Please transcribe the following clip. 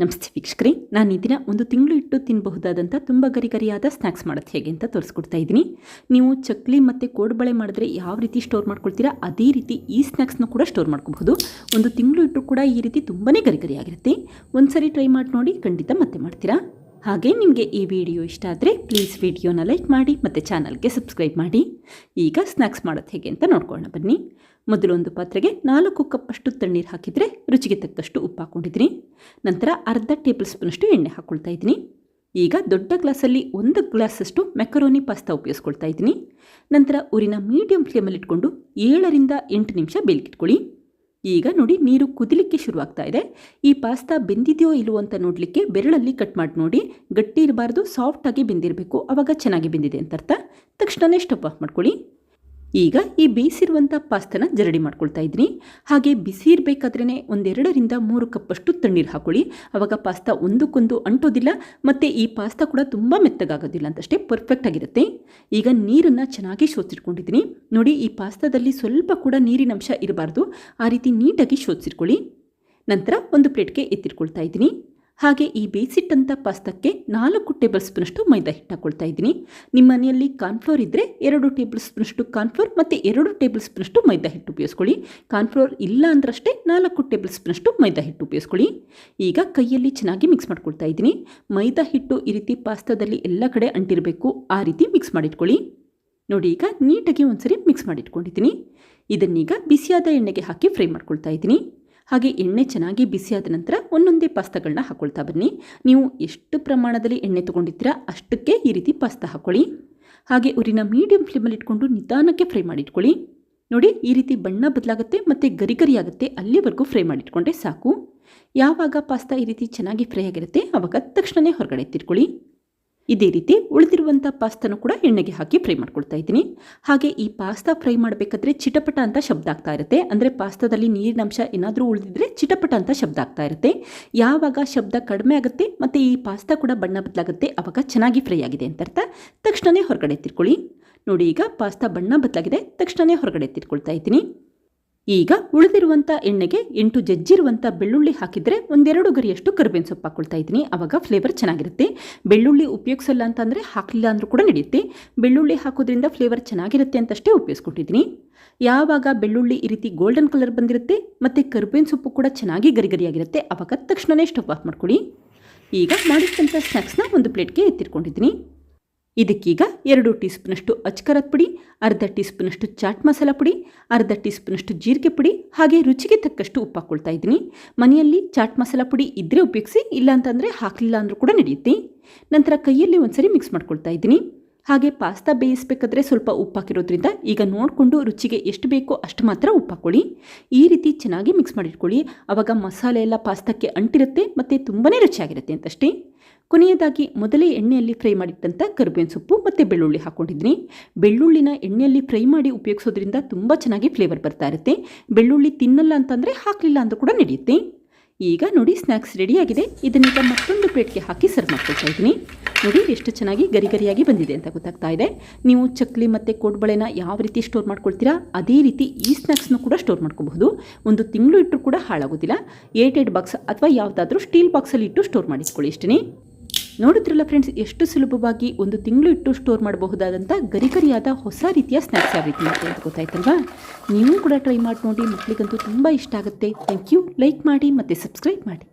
ನಮಸ್ತೆ ವೀಕ್ಷಕರೇ, ನಾನು ಈ ದಿನ ಒಂದು ತಿಂಗಳು ಇಟ್ಟು ತಿನ್ನಬಹುದಾದಂಥ ತುಂಬ ಗರಿಗರಿಯಾದ ಸ್ನ್ಯಾಕ್ಸ್ ಮಾಡೋದು ಹೇಗೆ ಅಂತ ತೋರಿಸ್ಕೊಡ್ತಾ ಇದ್ದೀನಿ. ನೀವು ಚಕ್ಲಿ ಮತ್ತು ಕೋಡ್ಬಳೆ ಮಾಡಿದ್ರೆ ಯಾವ ರೀತಿ ಸ್ಟೋರ್ ಮಾಡ್ಕೊಳ್ತೀರಾ, ಅದೇ ರೀತಿ ಈ ಸ್ನ್ಯಾಕ್ಸ್ನ ಕೂಡ ಸ್ಟೋರ್ ಮಾಡ್ಕೋಬಹುದು. ಒಂದು ತಿಂಗಳು ಇಟ್ಟು ಕೂಡ ಈ ರೀತಿ ತುಂಬಾ ಗರಿಗರಿಯಾಗಿರುತ್ತೆ. ಒಂದು ಸರಿ ಟ್ರೈ ಮಾಡಿ ನೋಡಿ, ಖಂಡಿತ ಮತ್ತೆ ಮಾಡ್ತೀರಾ. ಹಾಗೆ ನಿಮಗೆ ಈ ವಿಡಿಯೋ ಇಷ್ಟ ಆದರೆ ಪ್ಲೀಸ್ ವಿಡಿಯೋನ ಲೈಕ್ ಮಾಡಿ ಮತ್ತು ಚಾನಲ್ಗೆ ಸಬ್ಸ್ಕ್ರೈಬ್ ಮಾಡಿ. ಈಗ ಸ್ನ್ಯಾಕ್ಸ್ ಮಾಡೋದು ಹೇಗೆ ಅಂತ ನೋಡ್ಕೊಳ್ಳೋಣ ಬನ್ನಿ. ಮೊದಲು ಒಂದು ಪಾತ್ರೆಗೆ ನಾಲ್ಕು ಕಪ್ಪಷ್ಟು ತಣ್ಣೀರು ಹಾಕಿದರೆ ರುಚಿಗೆ ತಕ್ಕಷ್ಟು ಉಪ್ಪು ಹಾಕ್ಕೊಂಡಿದ್ದೀನಿ ನಂತರ ಅರ್ಧ ಟೇಬಲ್ ಸ್ಪೂನಷ್ಟು ಎಣ್ಣೆ ಹಾಕ್ಕೊಳ್ತಾ ಇದ್ದೀನಿ. ಈಗ ದೊಡ್ಡ ಗ್ಲಾಸಲ್ಲಿ ಒಂದು ಗ್ಲಾಸಷ್ಟು ಮೆಕರೋನಿ ಪಾಸ್ತಾ ಉಪಯೋಗಿಸ್ಕೊಳ್ತಾ ಇದ್ದೀನಿ. ನಂತರ ಊರಿನ ಮೀಡಿಯಂ ಫ್ಲೇಮಲ್ಲಿ ಇಟ್ಕೊಂಡು ಏಳರಿಂದ ಎಂಟು ನಿಮಿಷ ಬೇಲಿಕಿಟ್ಕೊಳ್ಳಿ ಈಗ ನೋಡಿ ನೀರು ಕುದಿಲಿಕ್ಕೆ ಶುರುವಾಗ್ತಾ ಇದೆ. ಈ ಪಾಸ್ತಾ ಬೆಂದಿದೆಯೋ ಇಲ್ಲವೋ ಅಂತ ನೋಡಲಿಕ್ಕೆ ಬೆರಳಲ್ಲಿ ಕಟ್ ಮಾಡಿ ನೋಡಿ. ಗಟ್ಟಿ ಇರಬಾರ್ದು ಸಾಫ್ಟಾಗಿ ಬೆಂದಿರಬೇಕು. ಆವಾಗ ಚೆನ್ನಾಗಿ ಬೆಂದಿದೆ ಅಂತ ಅರ್ಥ. ತಕ್ಷಣವೇ ಸ್ಟವ್ ಆಫ್ ಮಾಡ್ಕೊಳ್ಳಿ. ಈಗ ಈ ಬೇಯಿಸಿರುವಂಥ ಪಾಸ್ತನ ಜರಡಿ ಮಾಡ್ಕೊಳ್ತಾ ಇದ್ದೀನಿ. ಹಾಗೆ ಬಿಸಿ ಇರಬೇಕಾದ್ರೇ ಒಂದೆರಡರಿಂದ ಮೂರು ಕಪ್ಪಷ್ಟು ತಣ್ಣೀರು ಹಾಕೊಳ್ಳಿ. ಆವಾಗ ಪಾಸ್ತಾ ಒಂದಕ್ಕೊಂದು ಅಂಟೋದಿಲ್ಲ, ಮತ್ತು ಈ ಪಾಸ್ತಾ ಕೂಡ ತುಂಬ ಮೆತ್ತಗಾಗೋದಿಲ್ಲ ಅಂತಷ್ಟೇ ಪರ್ಫೆಕ್ಟ್ ಆಗಿರುತ್ತೆ. ಈಗ ನೀರನ್ನು ಚೆನ್ನಾಗಿ ಶೋಧಿಸಿಟ್ಕೊಂಡಿದ್ದೀನಿ ನೋಡಿ, ಈ ಪಾಸ್ತಾದಲ್ಲಿ ಸ್ವಲ್ಪ ಕೂಡ ನೀರಿನಂಶ ಇರಬಾರ್ದು. ಆ ರೀತಿ ನೀಟಾಗಿ ಶೋಧಿಸಿಟ್ಕೊಳ್ಳಿ ನಂತರ ಒಂದು ಪ್ಲೇಟ್ಗೆ ಎತ್ತಿಟ್ಕೊಳ್ತಾ ಇದ್ದೀನಿ. ಹಾಗೆ ಈ ಬೇಯಿಸಿಟ್ಟಂಥ ಪಾಸ್ತಕ್ಕೆ ನಾಲ್ಕು ಟೇಬಲ್ ಸ್ಪೂನಷ್ಟು ಮೈದಾ ಹಿಟ್ಟು ಹಾಕೊಳ್ತಾ ಇದ್ದೀನಿ. ನಿಮ್ಮ ಮನೆಯಲ್ಲಿ ಕಾರ್ನ್ಫ್ಲೋರ್ ಇದ್ದರೆ ಎರಡು ಟೇಬಲ್ ಸ್ಪೂನಷ್ಟು ಕಾರ್ನ್ಫ್ಲೋರ್ ಮತ್ತು ಎರಡು ಟೇಬಲ್ ಸ್ಪೂನಷ್ಟು ಮೈದಾ ಹಿಟ್ಟು ಉಪಯೋಗಿಸ್ಕೊಳ್ಳಿ. ಕಾರ್ನ್ಫ್ಲೋರ್ ಇಲ್ಲ ಅಂದ್ರಷ್ಟೇ ನಾಲ್ಕು ಟೇಬಲ್ ಸ್ಪೂನಷ್ಟು ಮೈದಾ ಹಿಟ್ಟು ಉಪಯೋಗಿಸ್ಕೊಳ್ಳಿ. ಈಗ ಕೈಯಲ್ಲಿ ಚೆನ್ನಾಗಿ ಮಿಕ್ಸ್ ಮಾಡ್ಕೊಳ್ತಾ ಇದ್ದೀನಿ. ಮೈದಾ ಹಿಟ್ಟು ಈ ರೀತಿ ಪಾಸ್ತಾದಲ್ಲಿ ಎಲ್ಲ ಕಡೆ ಅಂಟಿರಬೇಕು. ಆ ರೀತಿ ಮಿಕ್ಸ್ ಮಾಡಿಟ್ಕೊಳ್ಳಿ. ನೋಡಿ, ಈಗ ನೀಟಾಗಿ ಒಂದ್ಸರಿ ಮಿಕ್ಸ್ ಮಾಡಿಟ್ಕೊಂಡಿದ್ದೀನಿ. ಇದನ್ನೀಗ ಬಿಸಿಯಾದ ಎಣ್ಣೆಗೆ ಹಾಕಿ ಫ್ರೈ ಮಾಡ್ಕೊಳ್ತಾ ಇದ್ದೀನಿ. ಹಾಗೆ ಎಣ್ಣೆ ಚೆನ್ನಾಗಿ ಬಿಸಿಯಾದ ನಂತರ ಒಂದೊಂದೇ ಪಾಸ್ತಾಗಳನ್ನ ಹಾಕ್ಕೊಳ್ತಾ ಬನ್ನಿ. ನೀವು ಎಷ್ಟು ಪ್ರಮಾಣದಲ್ಲಿ ಎಣ್ಣೆ ತೊಗೊಂಡಿದ್ದೀರಾ ಅಷ್ಟಕ್ಕೆ ಈ ರೀತಿ ಪಾಸ್ತಾ ಹಾಕ್ಕೊಳ್ಳಿ ಹಾಗೆ ಉರಿನ ಮೀಡಿಯಂ ಫ್ಲೇಮಲ್ಲಿ ಇಟ್ಕೊಂಡು ನಿಧಾನಕ್ಕೆ ಫ್ರೈ ಮಾಡಿಟ್ಕೊಳ್ಳಿ. ನೋಡಿ, ಈ ರೀತಿ ಬಣ್ಣ ಬದಲಾಗುತ್ತೆ ಮತ್ತು ಗರಿ ಗರಿಯಾಗುತ್ತೆ ಅಲ್ಲಿವರೆಗೂ ಫ್ರೈ ಮಾಡಿಟ್ಕೊಂಡ್ರೆ ಸಾಕು. ಯಾವಾಗ ಪಾಸ್ತಾ ಈ ರೀತಿ ಚೆನ್ನಾಗಿ ಫ್ರೈ ಆಗಿರುತ್ತೆ ಆವಾಗ ತಕ್ಷಣವೇ ಹೊರಗಡೆ ಎತ್ತಿಟ್ಕೊಳ್ಳಿ. ಇದೇ ರೀತಿ ಉಳಿದಿರುವಂಥ ಪಾಸ್ತಾನು ಕೂಡ ಎಣ್ಣೆಗೆ ಹಾಕಿ ಫ್ರೈ ಮಾಡ್ಕೊಳ್ತಾ ಇದ್ದೀನಿ. ಹಾಗೆ ಈ ಪಾಸ್ತಾ ಫ್ರೈ ಮಾಡಬೇಕಾದ್ರೆ ಚಿಟಪಟ ಅಂತ ಶಬ್ದ ಆಗ್ತಾ ಇರುತ್ತೆ. ಅಂದರೆ ಪಾಸ್ತಾದಲ್ಲಿ ನೀರಿನಂಶ ಏನಾದರೂ ಉಳಿದಿದ್ರೆ ಚಿಟಪಟ ಅಂತ ಶಬ್ದ ಆಗ್ತಾ ಇರುತ್ತೆ. ಯಾವಾಗ ಶಬ್ದ ಕಡಿಮೆ ಆಗುತ್ತೆ ಮತ್ತು ಈ ಪಾಸ್ತಾ ಕೂಡ ಬಣ್ಣ ಬದಲಾಗುತ್ತೆ ಆವಾಗ ಚೆನ್ನಾಗಿ ಫ್ರೈ ಆಗಿದೆ ಅಂತ ಅರ್ಥ. ತಕ್ಷಣವೇ ಹೊರಗಡೆ ತಿರ್ಕೊಳ್ಳಿ ನೋಡಿ ಈಗ ಪಾಸ್ತಾ ಬಣ್ಣ ಬದಲಾಗಿದೆ ತಕ್ಷಣವೇ ಹೊರಗಡೆ ತಿರ್ಕೊಳ್ತಾ ಇದ್ದೀನಿ. ಈಗ ಉಳಿದಿರುವಂಥ ಎಣ್ಣೆಗೆ ಎಂಟು ಜಜ್ಜಿರುವಂಥ ಬೆಳ್ಳುಳ್ಳಿ ಹಾಕಿದರೆ ಒಂದೆರಡು ಗರಿಯಷ್ಟು ಕರಿಬೇವಿನ ಸೊಪ್ಪು ಹಾಕೊಳ್ತಾ ಇದ್ದೀನಿ. ಆವಾಗ ಫ್ಲೇವರ್ ಚೆನ್ನಾಗಿರುತ್ತೆ. ಬೆಳ್ಳುಳ್ಳಿ ಉಪಯೋಗಿಸಲ್ಲ ಅಂತಂದರೆ ಹಾಕಲಿಲ್ಲ ಅಂದರೂ ಕೂಡ ನಡೆಯುತ್ತೆ. ಬೆಳ್ಳುಳ್ಳಿ ಹಾಕೋದ್ರಿಂದ ಫ್ಲೇವರ್ ಚೆನ್ನಾಗಿರುತ್ತೆ ಅಂತಷ್ಟೇ ಉಪಯೋಗಿಸ್ಕೊಟ್ಟಿದ್ದೀನಿ. ಯಾವಾಗ ಬೆಳ್ಳುಳ್ಳಿ ಈ ರೀತಿ ಗೋಲ್ಡನ್ ಕಲರ್ ಬಂದಿರುತ್ತೆ ಮತ್ತು ಕರಿಬೇವಿನ ಸೊಪ್ಪು ಕೂಡ ಚೆನ್ನಾಗಿ ಗರಿಗರಿಯಾಗಿರುತ್ತೆ ಆವಾಗ ತಕ್ಷಣವೇ ಸ್ಟವ್ ಆಫ್ ಮಾಡ್ಕೊಳ್ಳಿ. ಈಗ ಮಾಡಿದಂಥ ಸ್ನ್ಯಾಕ್ಸ್ನ ಒಂದು ಪ್ಲೇಟ್ಗೆ ಎತ್ತಿಟ್ಕೊಂಡಿದ್ದೀನಿ. ಇದಕ್ಕೀಗ ಎರಡು ಟೀ ಸ್ಪೂನಷ್ಟು ಅಚ್ಕರದ ಪುಡಿ, ಅರ್ಧ ಟೀ ಸ್ಪೂನಷ್ಟು ಚಾಟ್ ಮಸಾಲ ಪುಡಿ, ಅರ್ಧ ಟೀ ಸ್ಪೂನಷ್ಟು ಜೀರಿಗೆ ಪುಡಿ, ಹಾಗೆ ರುಚಿಗೆ ತಕ್ಕಷ್ಟು ಉಪ್ಪು ಹಾಕ್ಕೊಳ್ತಾ ಇದ್ದೀನಿ. ಮನೆಯಲ್ಲಿ ಚಾಟ್ ಮಸಾಲ ಪುಡಿ ಇದ್ದರೆ ಉಪಯೋಗಿಸಿ ಇಲ್ಲ ಅಂತಂದರೆ ಹಾಕಲಿಲ್ಲ ಅಂದರೂ ಕೂಡ ನಡೆಯುತ್ತೆ. ನಂತರ ಕೈಯಲ್ಲಿ ಒಂದ್ಸರಿ ಮಿಕ್ಸ್ ಮಾಡ್ಕೊಳ್ತಾ ಇದ್ದೀನಿ. ಹಾಗೆ ಪಾಸ್ತಾ ಬೇಯಿಸಬೇಕಾದ್ರೆ ಸ್ವಲ್ಪ ಉಪ್ಪು ಹಾಕಿರೋದ್ರಿಂದ ಈಗ ನೋಡಿಕೊಂಡು ರುಚಿಗೆ ಎಷ್ಟು ಬೇಕೋ ಅಷ್ಟು ಮಾತ್ರ ಉಪ್ಪು ಹಾಕ್ಕೊಳ್ಳಿ ಈ ರೀತಿ ಚೆನ್ನಾಗಿ ಮಿಕ್ಸ್ ಮಾಡಿಟ್ಕೊಳ್ಳಿ. ಆವಾಗ ಮಸಾಲೆ ಎಲ್ಲ ಪಾಸ್ತಾಕ್ಕೆ ಅಂಟಿರುತ್ತೆ, ಮತ್ತು ತುಂಬಾ ರುಚಿಯಾಗಿರುತ್ತೆ ಅಂತಷ್ಟೇ. ಕೊನೆಯದಾಗಿ ಮೊದಲೇ ಎಣ್ಣೆಯಲ್ಲಿ ಫ್ರೈ ಮಾಡಿಟ್ಟಂಥ ಕರಿಬೇವಿನ ಸೊಪ್ಪು ಮತ್ತು ಬೆಳ್ಳುಳ್ಳಿ ಹಾಕ್ಕೊಂಡಿದ್ದೀನಿ ಬೆಳ್ಳುಳ್ಳಿನ ಎಣ್ಣೆಯಲ್ಲಿ ಫ್ರೈ ಮಾಡಿ ಉಪಯೋಗಿಸೋದ್ರಿಂದ ತುಂಬ ಚೆನ್ನಾಗಿ ಫ್ಲೇವರ್ ಬರ್ತಾ ಇರುತ್ತೆ. ಬೆಳ್ಳುಳ್ಳಿ ತಿನ್ನಲ್ಲ ಅಂತಂದರೆ ಹಾಕಲಿಲ್ಲ ಅಂತ ಕೂಡ ನಡೆಯುತ್ತೆ. ಈಗ ನೋಡಿ ಸ್ನ್ಯಾಕ್ಸ್ ರೆಡಿಯಾಗಿದೆ ಇದನ್ನೀಗ ಮತ್ತೊಂದು ಪ್ಲೇಟ್ಗೆ ಹಾಕಿ ಸರ್ವ್ ಮಾಡ್ಕೊಳ್ತಾ ಇದ್ದೀನಿ. ನೋಡಿ ಎಷ್ಟು ಚೆನ್ನಾಗಿ ಗರಿ ಗರಿಯಾಗಿ ಬಂದಿದೆ ಅಂತ ಗೊತ್ತಾಗ್ತಾ ಇದೆ. ನೀವು ಚಕ್ಲಿ ಮತ್ತು ಕೋಡ್ಬಳೆನ ಯಾವ ರೀತಿ ಸ್ಟೋರ್ ಮಾಡ್ಕೊಳ್ತೀರಾ, ಅದೇ ರೀತಿ ಈ ಸ್ನ್ಯಾಕ್ಸ್ನು ಕೂಡ ಸ್ಟೋರ್ ಮಾಡ್ಕೋಬಹುದು. ಒಂದು ತಿಂಗಳು ಇಟ್ಟರು ಕೂಡ ಹಾಳಾಗೋದಿಲ್ಲ. ಏಟ್ ಬಾಕ್ಸ್ ಅಥವಾ ಯಾವುದಾದ್ರೂ ಸ್ಟೀಲ್ ಬಾಕ್ಸಲ್ಲಿ ಇಟ್ಟು ಸ್ಟೋರ್ ಮಾಡಿಸ್ಕೊಳ್ಳಿ ಇಷ್ಟೇ ನೋಡಿದ್ರಲ್ಲ ಫ್ರೆಂಡ್ಸ್ ಎಷ್ಟು ಸುಲಭವಾಗಿ ಒಂದು ತಿಂಗಳು ಇಟ್ಟು ಸ್ಟೋರ್ ಮಾಡಬಹುದಾದಂಥ ಗರಿಗರಿಯಾದ ಹೊಸ ರೀತಿಯ ಸ್ನ್ಯಾಕ್ಸ್ ಯಾವ ರೀತಿ ಅಂತ ಗೊತ್ತಾಯ್ತಲ್ವಾ? ನೀವು ಕೂಡ ಟ್ರೈ ಮಾಡಿ ನೋಡಿ ಮಕ್ಕಳಿಗಂತೂ ತುಂಬ ಇಷ್ಟ ಆಗುತ್ತೆ. ಥ್ಯಾಂಕ್ ಯು ಲೈಕ್ ಮಾಡಿ ಮತ್ತು ಸಬ್ಸ್ಕ್ರೈಬ್ ಮಾಡಿ.